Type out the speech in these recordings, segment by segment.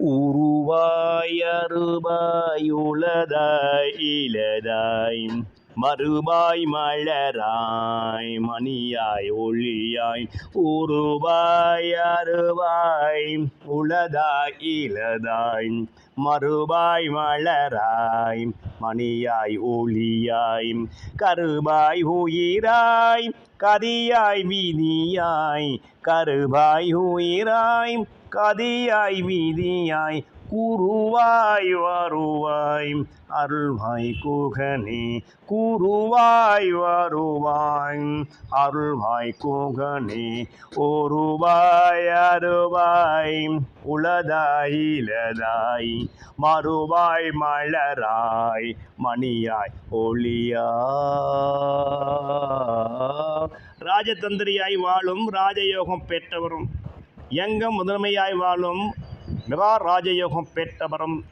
உருவாய் அருவாய் இலதாய் மறுபாய் மலராய் மணியாய் ஒளியாய் உருவாய் அருவாய் உளதாய் இலதாய் மறுபாய் மலராய் மணியாய் ஒளியாய் கருபாய் உயிராய் கதியாய் வீதியாய் கருபாய் உயிராய் கதியாய் வீதியாய் கூறுவாய் வருவாய். அருள்வாய் குகனே கூறுவாய் வருவாய். அருள்வாய் குகனே ஒருவாய் அருவாய். உளதாய் இலதாய் மறுவாய் மலராய். மணியாய் ஒளியா ராஜதந்திரியாய் வாழும் ராஜயோகம் பெற்றவரும் எங்கும் முதன்மையாய் வாழும் மெகா ராஜயோகம் பெற்றவரும்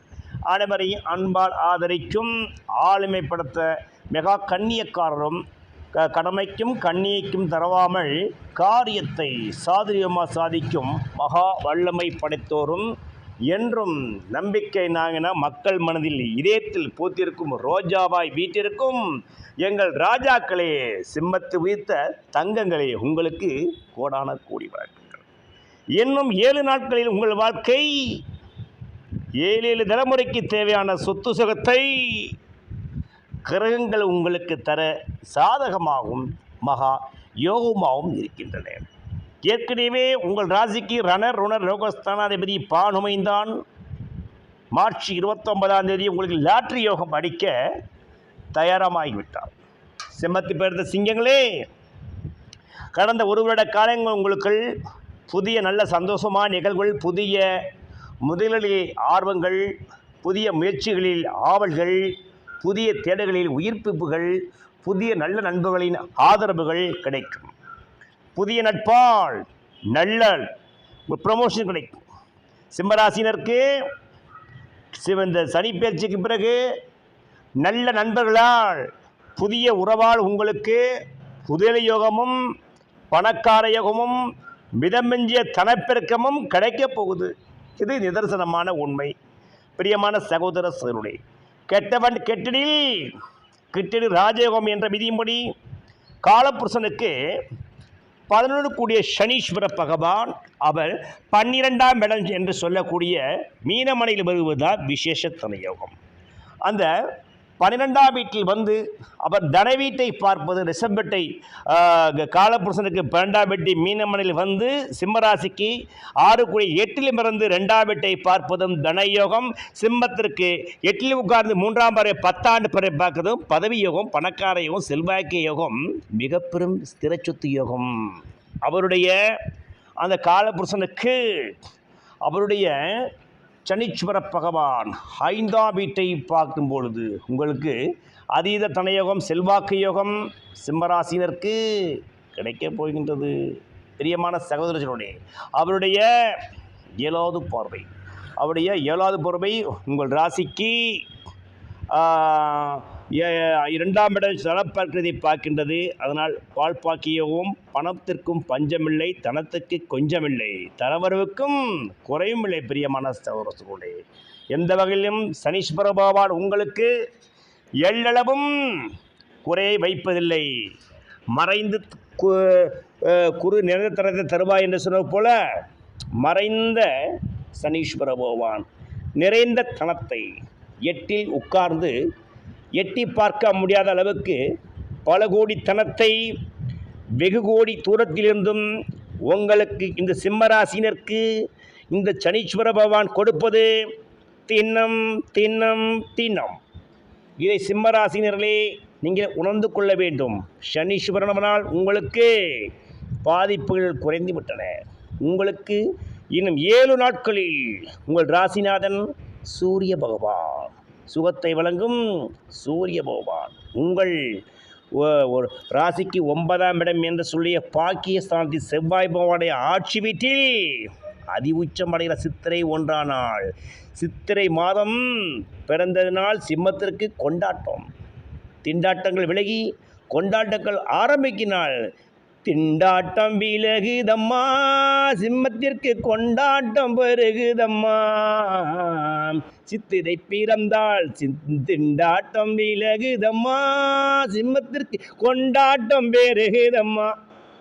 அனைவரையும் அன்பால் ஆதரிக்கும் ஆளுமைப்படுத்த மெகா கண்ணியக்காரரும் க கடமைக்கும் கண்ணியைக்கும் தரவாமல் காரியத்தை சாதுரியமாக சாதிக்கும் மகா வல்லமை படைத்தோரும். என்றும் நம்பிக்கை நாங்கின மக்கள் மனதில் இதயத்தில் பூத்திருக்கும் ரோஜாவாய் வீட்டிற்கும் எங்கள் ராஜாக்களே சிம்மத்து உயிர்த்த தங்கங்களே உங்களுக்கு கோடான கூடி வழக்கு இன்னும் ஏழு நாட்களில் உங்கள் வாழ்க்கை ஏழு ஏழு தலைமுறைக்கு தேவையான சொத்து சுகத்தை கிரகங்கள் உங்களுக்கு தர சாதகமாகவும் மகா யோகமாகவும் இருக்கின்றன. ஏற்கனவே உங்கள் ராசிக்கு ரணர் ருணர் ரோகஸ்தானாதிபதி பானுமைந்தான் மார்ச் இருபத்தொன்பதாம் தேதி உங்களுக்கு லாட்ரி யோகம் அடிக்க தயாரமாகிவிட்டார். செம்மத்தி பெயர்ந்த சிங்கங்களே கடந்த ஒரு வருட காலங்கள் உங்களுக்குள் புதிய நல்ல சந்தோஷமான நிகழ்வுகள் புதிய முதலீடு ஆர்வங்கள் புதிய முயற்சிகளில் ஆவல்கள் புதிய தேடல்களில் உயிர்ப்பிப்புகள் புதிய நல்ல நண்பர்களின் ஆதரவுகள் கிடைக்கும். புதிய நட்பால் நல்ல ப்ரமோஷன் கிடைக்கும். சிம்மராசினருக்கு இந்த சனி பயிற்சிக்கு பிறகு நல்ல நண்பர்களால் புதிய உறவால் உங்களுக்கு புதிய யோகமும் பணக்கார யோகமும் மிதமெஞ்சிய தனப்பெருக்கமும் கிடைக்கப் போகுது. இது நிதர்சனமான உண்மை. பிரியமான சகோதர சகோதரி கெட்டவன் கெட்டிடில் கிட்டிடு ராஜயோகம் என்ற விதியின்படி காலபுருஷனுக்கு பதினொன்று கூடிய சனீஸ்வர பகவான் அவர் பன்னிரெண்டாம் இடம் என்று சொல்லக்கூடிய மீனமனையில் வருவதுதான் விசேஷ தனயோகம். அந்த பன்னிரெண்டாம் வீட்டில் வந்து அவர் தன வீட்டை பார்ப்பது ரிஷபெட்டை காலபுருஷனுக்கு பன்னெண்டாம் வீட்டை மீனமனையில் வந்து சிம்மராசிக்கு ஆறு குழி எட்டிலும் இருந்து ரெண்டாம் வீட்டை பார்ப்பதும் தனயோகம். சிம்மத்திற்கு எட்டில் உட்கார்ந்து மூன்றாம் வரை பத்தாண்டு பிறகு பார்க்கறதும் பதவி யோகம் பணக்கார யோகம் செல்வாக்கிய யோகம் மிக பெரும் ஸ்திரச்சொத்து யோகம். அவருடைய அந்த காலபுருஷனுக்கு அவருடைய சனீஸ்வர பகவான் ஐந்தாம் வீட்டை பார்க்கும் பொழுது உங்களுக்கு அதீத தனயோகம் செல்வாக்கு யோகம் சிம்மராசினருக்கு கிடைக்கப் போகின்றது. பிரியமான சகோதரர்களுடைய அவருடைய ஏழாவது பார்வை. அவருடைய ஏழாவது பார்வை உங்கள் ராசிக்கு இரண்டாம் இடம் சலப்பற்கிறதை பார்க்கின்றது. அதனால் பால் பாக்கியவும் பணத்திற்கும் பஞ்சமில்லை தனத்துக்கு கொஞ்சமில்லை. தனவரவுக்கும் குறையும் இல்லை பிரியமான சகோதரர்களே. எந்த வகையிலும் சனீஸ்வர பகவான் உங்களுக்கு எள்ளளவும் குறையை வைப்பதில்லை. மறைந்து கு- குறு நிறத்தரத்தை தருவாய் என்று சொன்னது போல மறைந்த சனீஸ்வர பகவான் நிறைந்த தனத்தை எட்டில் உட்கார்ந்து எட்டி பார்க்க முடியாத அளவுக்கு பல கோடி தனத்தை வெகு கோடி தூரத்திலிருந்தும் உங்களுக்கு இந்த சிம்மராசினருக்கு இந்த சனீஸ்வர பகவான் கொடுப்பது தின்னம் தின்னம் தின்னம். இதை சிம்மராசினர்களே நீங்கள் உணர்ந்து கொள்ள வேண்டும். சனீஸ்வரனால் உங்களுக்கு பாதிப்புகள் குறைந்து விட்டன. உங்களுக்கு இன்னும் ஏழு நாட்களில் உங்கள் ராசிநாதன் சூரிய பகவான். சுகத்தை வழங்கும் சூரிய பகவான். உங்கள் ஒரு ராசிக்கு ஒன்பதாம் இடம் என்று சொல்லிய பாக்கியஸ்தானத்தில் செவ்வாய் பகவானுடைய ஆட்சி வீட்டில் அதி உச்சமடைகிற சித்திரை ஒன்றானால் நாள். சித்திரை மாதம் பிறந்ததினால் சிம்மத்திற்கு கொண்டாட்டம். திண்டாட்டங்கள் விலகி கொண்டாட்டங்கள் ஆரம்பிக்கினால் திண்டாட்டம் விலகுதம்மா. சிம்மத்திற்கு கொண்டாட்டம் பெருகுதம்மா. சித்திரை பிறந்தால் திண்டாட்டம் விலகுதம்மா. சிம்மத்திற்கு கொண்டாட்டம் பெருகுதம்மா.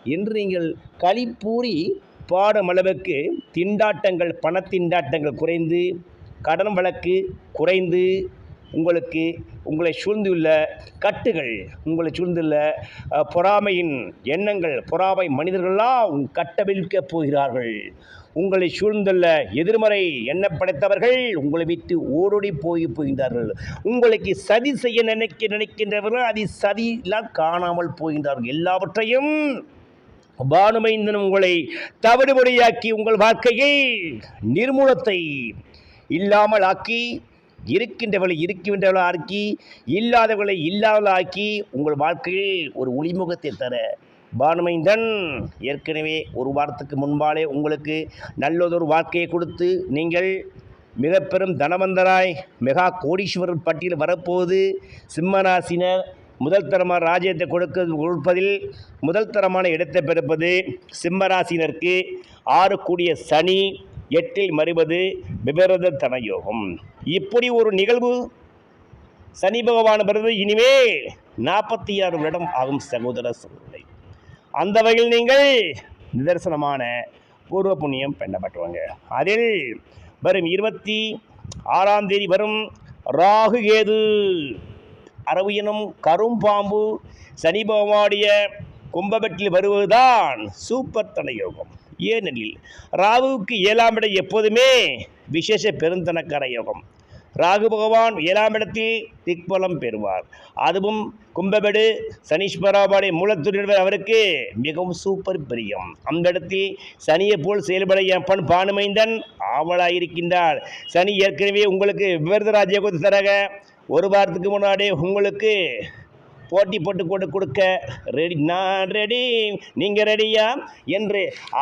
என்று நீங்கள் களிப்பூரி பாடும் அளவுக்கு திண்டாட்டங்கள் பணத்திண்டாட்டங்கள் குறைந்து கடன் வழக்கு குறைந்து உங்களுக்கு உங்களை சூழ்ந்துள்ள கட்டுகள் உங்களை சூழ்ந்துள்ள பொறாமையின் எண்ணங்கள் பொறாமை மனிதர்கள்லாம் உன் கட்டவிழ்க்கப் போகிறார்கள். உங்களை சூழ்ந்துள்ள எதிர்மறை எண்ண படைத்தவர்கள் உங்களை விட்டு ஓடோடி போய் போகின்றார்கள். உங்களுக்கு சதி செய்ய நினைக்க நினைக்கின்றவர்கள் அது சதியெல்லாம் காணாமல் போகின்றார்கள். எல்லாவற்றையும் பானுமைந்தன் உங்களை தவிடுபடியாக்கி உங்கள் வாழ்க்கையை நிர்மூலத்தை இல்லாமல் ஆக்கி இருக்கின்றவளை இருக்கின்றவளை ஆக்கி இல்லாதவளை இல்லாமல் ஆக்கி உங்கள் வாழ்க்கையில் ஒரு ஒளிமுகத்தை தர பானுமைந்தன். ஏற்கனவே ஒரு வாரத்துக்கு முன்பாலே உங்களுக்கு நல்லதொரு வாழ்க்கையை கொடுத்து நீங்கள் மிக பெரும் தனவந்தராய் மெகா கோடீஸ்வரர் பட்டியல் வரப்போது சிம்மராசினர் முதல் தரமான ராஜ்யத்தை கொடுக்க கொடுப்பதில் முதல் தரமான இடத்தை பெறுப்பது சிம்மராசினருக்கு. ஆறு கூடிய சனி எட்டில் மறுபது விபரத தனயோகம். இப்படி ஒரு நிகழ்வு சனி பகவான் வருவது இனிமே நாற்பத்தி ஆறு வருடம் ஆகும் சகோதர சகோதரி அந்த வகையில் நீங்கள் நிதர்சனமான பூர்வ புண்ணியம் பெண்ணப்பட்டுவாங்க. அதில் வரும் இருபத்தி ஆறாம் தேதி வரும் ராகு கேது அரவியனும் கரும்பாம்பு சனி பகவானுடைய கும்பவெட்டில் வருவதுதான் சூப்பர் தனயோகம். ஏனெனில் ராகுவுக்கு ஏழாம் இடம் எப்போதுமே விசேஷ பெருந்தனக்கார யோகம் ராகு பகவான் ஏழாம் இடத்தில் திக்பலம் பெறுவார். அதுவும் கும்பபெடு சனீஸ்வராபாடி மூலத்துடன் அவருக்கு மிகவும் சூப்பர் பிரியம். அந்த இடத்தில் சனியை போல் செயல்பட என் பண் பானுமைந்தன் ஆவலாயிருக்கின்றார். சனி ஏற்கனவே உங்களுக்கு விவரத ராஜ்யோகத்தை தரக ஒரு வாரத்துக்கு முன்னாடி உங்களுக்கு போட்டி போட்டு கொண்டு கொடுக்க. ரெடி நான் ரெடி நீங்கள் ரெடியா என்று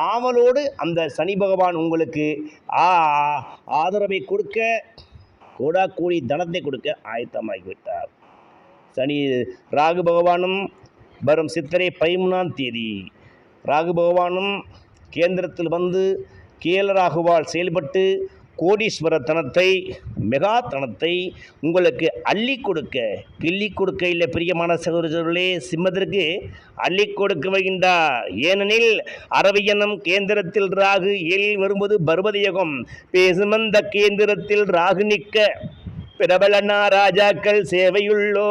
ஆவலோடு அந்த சனி பகவான் உங்களுக்கு ஆ ஆதரவை கொடுக்க கூடா கூடி தனத்தை கொடுக்க ஆயத்தமாகிவிட்டார். சனி ராகு பகவானும் வரும் சித்திரை பதிமூணாம் தேதி. ராகு பகவானும் கேந்திரத்தில் வந்து கேலராகுவால் செயல்பட்டு கோடீஸ்வர தனத்தை உங்களுக்கு அள்ளி கொடுக்க கிள்ளி கொடுக்க இல்லை பிரியமான சகோதரர்களே சிம்மத்திற்கு அள்ளி கொடுக்க வைகின்றார் ஏனெனில் அரவியனம் கேந்திரத்தில் ராகு எல் வரும்போது பர்வதயோகம் பேசுமந்த கேந்திரத்தில் ராகு நிற்க பிரபலனா ராஜாக்கள் சேவையுள்ளோ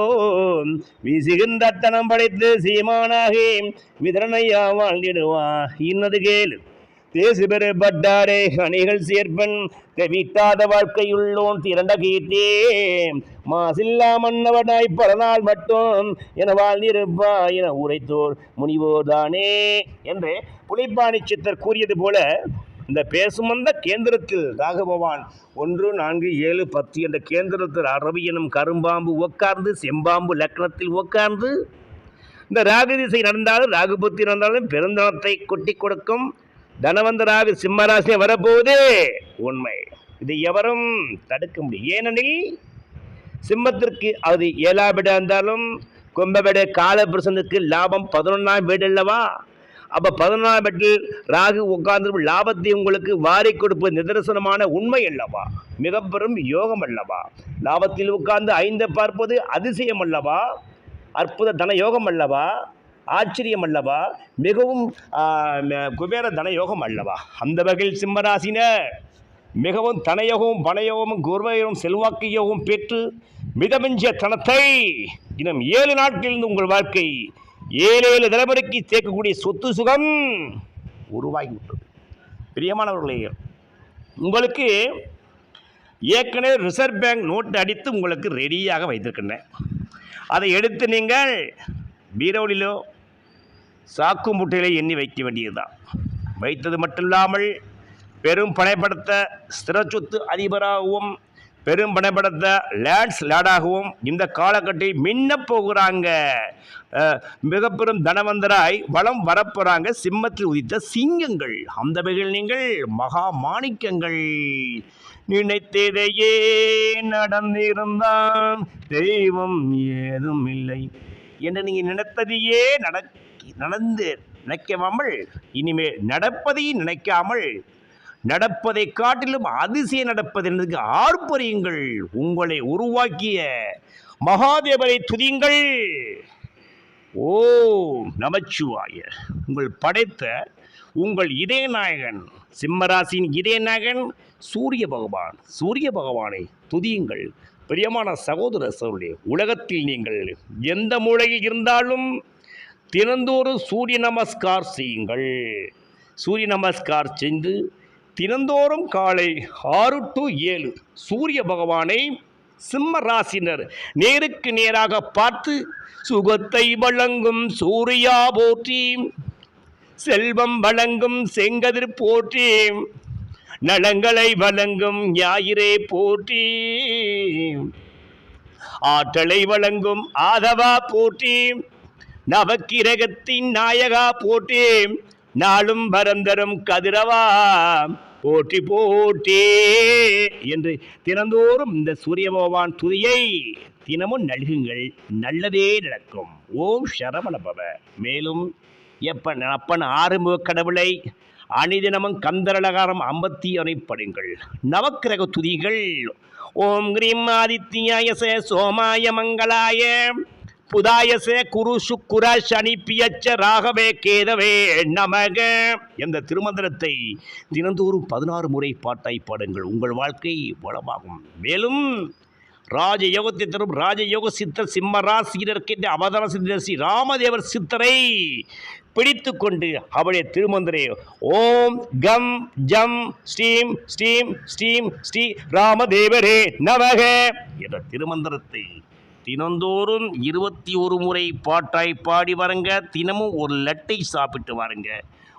வீசுகின்ற தனம் படைத்து சீமானாகி விதரணையா வாழ்ந்திடுவா இன்னது கேளு. தேசு பெறப்பட்டாரே அணிகள் சேர்ப்பன் தெவிட்டாத வாழ்க்கையுள்ளோன் திரண்ட கீர்த்தே. மாசில்லா மன்னவனாய் பல நாள் மட்டும் என வாழ்ந்திருப்பா என உரைத்தோர் முனிவோர்தானே என்று புலிப்பாணி சித்தர் கூறியது போல இந்த பேசுமந்த கேந்திரத்தில் ராகபவான் ஒன்று நான்கு ஏழு பத்து என்ற கேந்திரத்தில் அரபி எனும் கரும்பாம்பு உட்கார்ந்து செம்பாம்பு லக்னத்தில் உட்கார்ந்து இந்த ராகு திசை நடந்தாலும் ராகுபத்தி நடந்தாலும் பெருந்தனத்தை கொட்டி கொடுக்கும். தனவந்த ராகு சிம்மராசியை வரப்போகுது. உண்மை. இது எவரும் தடுக்க முடியும். ஏனெனில் சிம்மத்திற்கு அது ஏழாம் வீடாக இருந்தாலும் கும்பவீடு காலபுருஷனுக்கு லாபம் பதினொன்றாம் வீடு அல்லவா? அப்போ பதினொன்றாம் வீட்டில் ராகு உட்கார்ந்து லாபத்தை உங்களுக்கு வாரி கொடுப்பது நிதர்சனமான உண்மை அல்லவா? மிக பெரும் யோகம் அல்லவா? லாபத்தில் உட்கார்ந்து ஐந்தை பார்ப்பது அதிசயம் அல்லவா? அற்புத தன யோகம் அல்லவா? ஆச்சரியம் அல்லவா மிகவும் குபேர தனயோகம் அல்லவா அந்த வகையில் சிம்மராசினர் மிகவும் தனயோகமும் பணயோகமும் குர்வயோகமும் செல்வாக்கு யோகம் பெற்று மிதமிஞ்சிய தனத்தை இன்னும் ஏழு நாட்களிலிருந்து உங்கள் வாழ்க்கை ஏழு ஏழு தலைமுறைக்கு சேர்க்கக்கூடிய சொத்து சுகம் உருவாகிவிட்டது. பிரியமானவர்களே உங்களுக்கு ஏற்கனவே ரிசர்வ் பேங்க் நோட்டு அடித்து உங்களுக்கு ரெடியாக வைத்திருக்கின்றேன். அதை எடுத்து நீங்கள் பீரோலிலோ சாக்கு முட்டையிலே எண்ணி வைக்க வேண்டியதுதான். வைத்தது மட்டுமில்லாமல் பெரும் பணைப்படுத்த ஸ்திர சொத்து அதிபராகவும் பெரும் பணப்படுத்த லேண்ட்ஸ் லேடாகவும் இந்த காலகட்டத்தில் மின்ன போகிறாங்க. மிக பெரும் தனவந்தராய் வளம் வரப்போகிறாங்க சிம்மத்தில் உதித்த சிங்கங்கள். அந்த வகையில் நீங்கள் மகா மாணிக்கங்கள். நினைத்ததையே நடந்திருந்தான். தெய்வம் ஏதும் இல்லை. என்று நீங்கள் நினைத்ததையே நட நடக்கி நடந்து நினைக்காமல் இனிமேல் நடப்பதை நினைக்காமல் நடப்பதை காட்டிலும் அதிசயம் நடப்பது என்பதற்கு ஆர்ப்பரியுங்கள் உங்களை உருவாக்கிய மகாதேவரை துதியுங்கள். ஓ நமச்சிவாய. உங்கள் படைத்த உங்கள் இதயநாயகன் சிம்மராசியின் இதயநாயகன் சூரிய பகவான் சூரிய பகவானை துதியுங்கள். பிரியமான சகோதர சோழே உலகத்தில் நீங்கள் எந்த மூலையில் இருந்தாலும் தினந்தோறும் சூரிய நமஸ்கார் செய்யுங்கள். சூரிய நமஸ்கார் செய்து தினந்தோறும் காலை ஆறு டு ஏழு சூரிய பகவானை சிம்ம ராசினர் நேருக்கு நேராக பார்த்து சுகத்தை வழங்கும் சூர்யா போற்றி செல்வம் வழங்கும் செங்கதிர் போற்றி நலங்களை வழங்கும் ஞாயிறே போற்றி ஆற்றலை வழங்கும் ஆதவா போற்றி நவக்கிரகத்தின் நாயகா போற்றி நாளும் பரந்தரும் கதிரவா. போட்டி போட்டே என்று தினந்தோறும் இந்த சூரிய பகவான் துதியை தினமும் நல்குங்கள். நல்லதே நடக்கும். ஓம் சரவணபவ மேலும் எப்பன் அப்பன் ஆறுமுக கடவுளை அணிதினமும் கந்தரலகாரம் ஐம்பத்தி அணைப்படுங்கள் நவக்கிரக துதிகள். ஓம் கிரீம் ஆதித்யாய சோமாய மங்களாய. புதாயச குரு சுக்குர சனி பியச்ச ராகவே கேதவே நமக. என்ற திருமந்திரத்தை தினந்தோறும் பதினாறு முறை பாட்டாய் பாடுங்கள். உங்கள் வாழ்க்கை வளமாகும். மேலும் ராஜயோகத்தை தரும் ராஜயோக சித்தர் சிம்ம ராசியில் அவதார சித்தர் ஸ்ரீ ராமதேவர் சித்தரை பிடித்து கொண்டு அவருடைய திருமந்திரை ஓம் கம் ஜம் ஸ்ரீம் ஸ்ரீம் ஸ்ரீம் ஸ்ரீ ராமதேவரே நமக என்ற திருமந்திரத்தை தினந்தோறும் இருபத்தி ஒரு முறை பாட்டாய் பாடி வரங்க. தினமும் ஒரு லட்டை சாப்பிட்டு வாருங்க.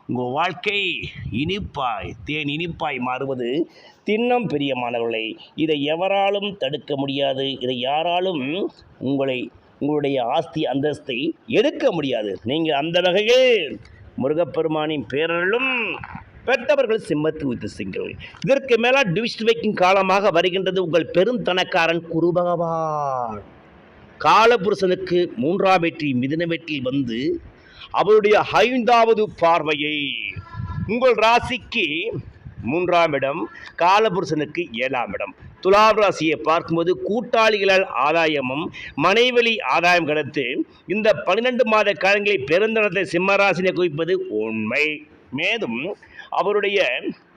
உங்கள் வாழ்க்கை இனிப்பாய் தேன் இனிப்பாய் மாறுவது தின்னம் பெரியமானவர்களை இதை எவராலும் தடுக்க முடியாது. இதை யாராலும் உங்களை உங்களுடைய ஆஸ்தி அந்தஸ்தை எடுக்க முடியாது. நீங்கள் அந்த வகையில் முருகப்பெருமானின் பேரலும் பெற்றவர்கள் சிம்மத்து வித்து சிங்கள். இதற்கு மேலே டிவிஸ்ட் வைக்கும் காலமாக வருகின்றது உங்கள் பெருந்தனக்காரன் குரு பகவான் காலபுருஷனுக்கு மூன்றாம் வெற்றி மிதுன வெற்றியில் வந்து அவருடைய ஐந்தாவது பார்வையை உங்கள் ராசிக்கு மூன்றாம் இடம் காலபுருஷனுக்கு ஏழாம் இடம். துலாம் ராசியை பார்க்கும்போது கூட்டாளிகளால் ஆதாயமும் மனைவெளி ஆதாயம் கிடைத்து இந்த பன்னிரெண்டு மாத காலங்களில் பெருந்தனத்தை சிம்மராசினை குவிப்பது உண்மை. மேலும் அவருடைய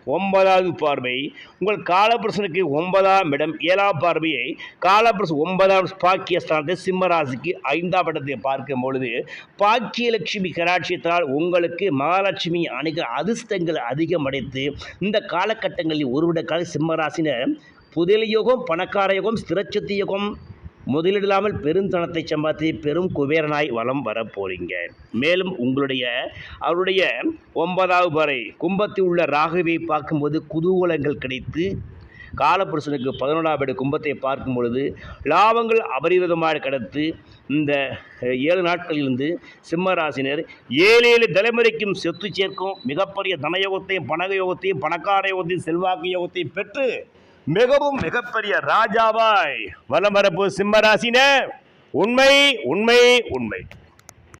ஒன்பதாவது பார்வை. உங்கள் காலபுருஷனுக்கு ஒன்பதாம் இடம். ஏழாம் பார்வையை காலபுருஷன் ஒன்பதாம் பாக்கிய ஸ்தானத்தை சிம்மராசிக்கு ஐந்தாம் இடத்தை பார்க்கும் பொழுது பாக்கியலட்சுமி கடாட்சியத்தால் உங்களுக்கு மகாலட்சுமி அணுக அதிர்ஷ்டங்கள் அதிகம் அடைத்து இந்த காலகட்டங்களில் ஒருவிட கால சிம்மராசினர் புதிய யோகம் பணக்கார யோகம் ஸ்திரச்சத்து யோகம் முதலிடலாமல் பெருந்தனத்தை சம்பாதித்து பெரும் குபேரனாய் வலம் வர போறீங்க. மேலும் உங்களுடைய அவருடைய ஒன்பதாவது வரை கும்பத்தில் உள்ள ராகுவை பார்க்கும்போது குதூகலங்கள் கிடைத்து காலபுருஷனுக்கு பதினொன்றாம் வீடு கும்பத்தை பார்க்கும் பொழுது லாபங்கள் அபரிவிதமாக கிடத்து இந்த ஏழு நாட்களிலிருந்து சிம்மராசினர் ஏழு ஏழு தலைமுறைக்கும் சொத்து சேர்க்கும் மிகப்பெரிய தனயோகத்தையும் பணக யோகத்தையும் பணக்கார யோகத்தையும் செல்வாக்கு யோகத்தையும் பெற்று மிகவும் மிகப்பெரிய ராஜாவாய் வலம் வரப்பு சிம்மராசின உண்மை உண்மை உண்மை.